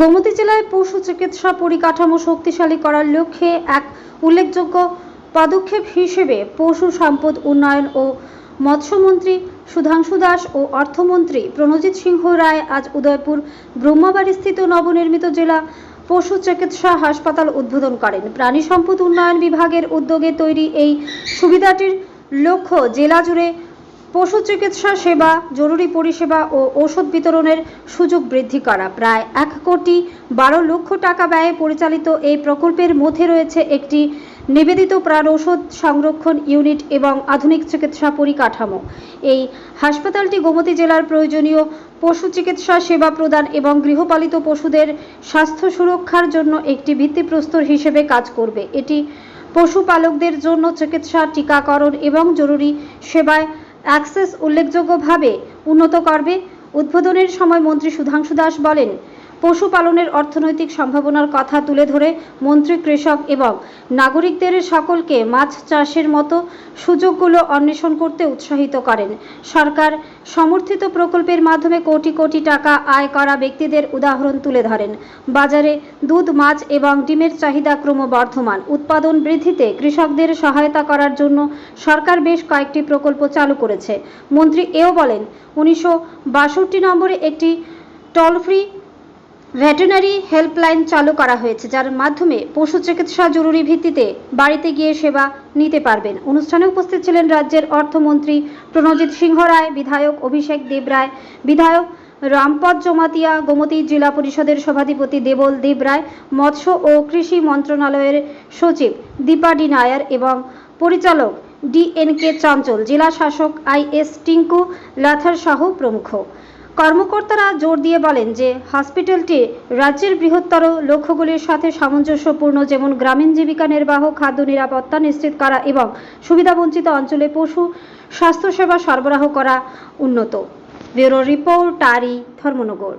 গোমতী জেলায় পশু চিকিৎসা পরিকাঠামো শক্তিশালী করার লক্ষ্যে এক উল্লেখযোগ্য পদক্ষেপ হিসেবে পশু সম্পদ উন্নয়ন ও মৎস্যমন্ত্রী সুধাংশু দাস ও অর্থমন্ত্রী প্রণজিৎ সিংহ রায় আজ উদয়পুর ব্রহ্মাবাড়িস্থিত নবনির্মিত জেলা পশু চিকিৎসা হাসপাতাল উদ্বোধন করেন। প্রাণী সম্পদ উন্নয়ন বিভাগের উদ্যোগে তৈরি এই সুবিধাটির লক্ষ্য জেলা জুড়ে পশু চিকিৎসা সেবা, জরুরি পরিষেবা ও ওষুধ বিতরণের সুযোগ বৃদ্ধি করা। প্রায় এক কোটি বারো লক্ষ টাকা ব্যয়ে পরিচালিত এই প্রকল্পের মধ্যে রয়েছে একটি নিবেদিত প্রাণ ওষুধ সংরক্ষণ ইউনিট এবং আধুনিক চিকিৎসা পরিকাঠামো। এই হাসপাতালটি গোমতী জেলার প্রয়োজনীয় পশু চিকিৎসা সেবা প্রদান এবং গৃহপালিত পশুদের স্বাস্থ্য সুরক্ষার জন্য একটি ভিত্তিপ্রস্তর হিসেবে কাজ করবে। এটি পশুপালকদের জন্য চিকিৎসা, টিকাকরণ এবং জরুরি সেবায় অ্যাক্সেস উল্লেখযোগ্যভাবে উন্নত করবে। উদ্বোধনের সময় মন্ত্রী সুধাংশু দাস বলেন পশুপালনের অর্থনৈতিক সম্ভাবনার কথা তুলে ধরে মন্ত্রী, কৃষক এবং নাগরিকদের সকলকে মাছ চাষের মতো সুযোগগুলো অন্বেষণ করতে উৎসাহিত করেন। সরকার সমর্থিত প্রকল্পের মাধ্যমে কোটি কোটি টাকা আয় করা ব্যক্তিদের উদাহরণ তুলে ধরেন। বাজারে দুধ, মাছ এবং ডিমের চাহিদা ক্রমবর্ধমান। উৎপাদন বৃদ্ধিতে কৃষকদের সহায়তা করার জন্য সরকার বেশ কয়েকটি প্রকল্প চালু করেছে। মন্ত্রী এও বলেন, উনিশশো বাষট্টি নম্বরে একটি টোল ফ্রি ভেটেরিনারি হেল্পলাইন চালু করা হয়েছে, যার মাধ্যমে পশু চিকিৎসা জরুরি ভিত্তিতে বাড়িতে গিয়ে সেবা নিতে পারবেন। অনুষ্ঠানে উপস্থিত ছিলেন রাজ্যের অর্থমন্ত্রী প্রণজিৎ সিংহ রায়, বিধায়ক অভিষেক দেব রায়, বিধায়ক রামপদ জমাতিয়া, গোমতী জেলা পরিষদের সভাধিপতি দেবল দেব রায়, মৎস্য ও কৃষি মন্ত্রণালয়ের সচিব দীপা ডি নায়ার এবং পরিচালক ডিএনকে চঞ্চল। জেলা শাসক আই এস টিঙ্কু লাথার সহ প্রমুখ। কর্মকর্তারা জোর দিয়ে বলেন যে হসপিটালটি রাজ্যের বৃহত্তর লক্ষ্যগুলির সাথে সামঞ্জস্যপূর্ণ, যেমন গ্রামীণ জীবিকা নির্বাহ, খাদ্য নিরাপত্তা নিশ্চিত করা এবং সুবিধাবঞ্চিত অঞ্চলে পশু স্বাস্থ্যসেবা সরবরাহ করা উন্নত। ব্যুরো রিপোর্ট আরি ধর্মনগর।